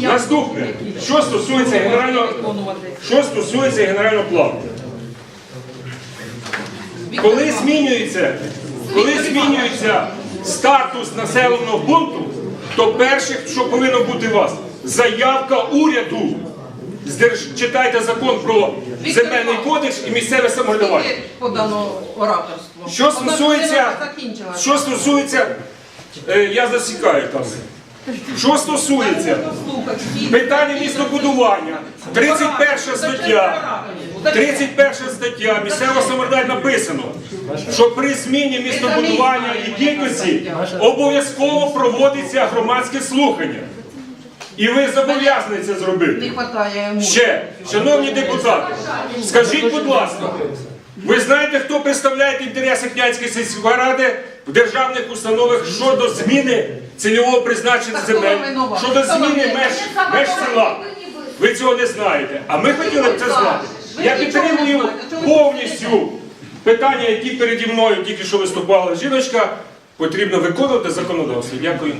Наступне, що стосується генерального, що стосується генерального плану. Коли змінюється, коли змінюється статус населеного пункту, то перше, що повинно бути у вас, заявка уряду. Читайте закон про земельний кодекс і місцеве самоврядування. Що стосується, що стосується, е, я засікаю там. Що стосується питання містобудування, 31 стаття, 31 стаття місцевого самоврядування написано, що при зміні містобудування і кількості обов'язково проводиться громадське слухання. І ви зобов'язані це зробити. Ще, шановні депутати, скажіть, будь ласка, ви знаєте, хто представляє інтереси Князької сільської ради в державних установах щодо зміни цільового призначення земель, щодо зміни меж, меж села? Ви цього не знаєте. А ми хотіли б це знати. Я підтримую повністю питання, які переді мною тільки що виступала жіночка. Потрібно виконувати законодавство. Дякую.